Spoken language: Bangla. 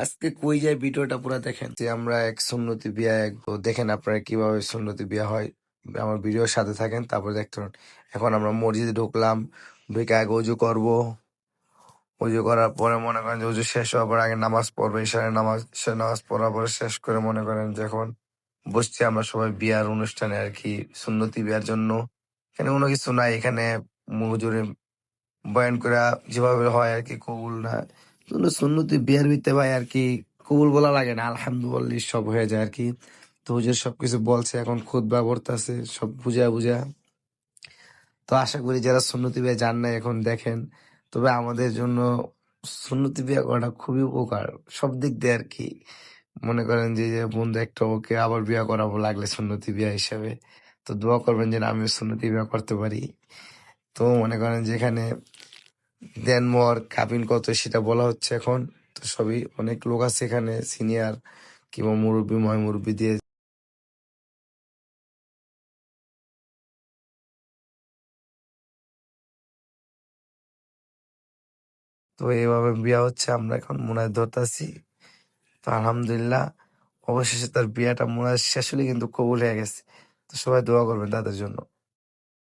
আজকে কই যায় ভিডিওটা পুরো দেখেন? যে আমরা এক সুন্নতি বিয়া এক দেখেন আপনারা কীভাবে সুন্নতি বিয়া হয়। আমার ভিডিওর সাথে থাকেন, তারপর দেখতে। এখন আমরা মসজিদে ঢুকলাম, ঢুকে আগে অজু করব। অজু করার পরে মনে করেন যে অজু শেষ হওয়ার পর আগে নামাজ পড়বে, ঈশানের নামাজ ঈশার নামাজ পড়ার পরে শেষ করে মনে করেন যে এখন বসছি আমরা সবাই বিয়ার অনুষ্ঠানে আর কি, সুন্নতি বিয়ার জন্য। এখানে কোনো কিছু নাই, এখানে মজুরে বয়ান করা যেভাবে হয় আর কি কবুল না। সুন্নতি বিয়ার ভিতরে ভাই আর কি কবুল বলা লাগে না। আলহামদুলিল্লাহ সব হয়ে যায় আর কি। তো হুজুর সবকিছু বলছে, এখন খুদ বা আছে সব বুঝা বুঝা তো আশা করি যারা সুন্নতি বিয়া যান না এখন দেখেন। তবে আমাদের জন্য সুন্নতি বিয়া করাটা খুবই উপকার। সব দিক দিয়ে আর কি। মনে করেন যে বন্ধু একটা ওকে আবার বিয়ে করাবো লাগলে সুন্নতি বিয়া হিসাবে। তো দোয়া করবেন যেন আমিও সুন্নতি বিয়া করতে পারি। তো মনে করেন যে এখানে দেনমর কাবিন কত সেটা বলা হচ্ছে এখন। তো সবই অনেক লোক আছে এখানে, সিনিয়র কিংবা মুরব্বী ময় মুরব্বী দিয়ে। তো এইভাবে বিয়া হচ্ছে, আমরা এখন মোনায় ধরতেছি। তো আলহামদুলিল্লাহ, অবশেষে তার বিয়াটা মোনায় শেষ হলে কিন্তু কবুল হয়ে গেছে। তো সবাই দোয়া করবেন তাদের জন্য।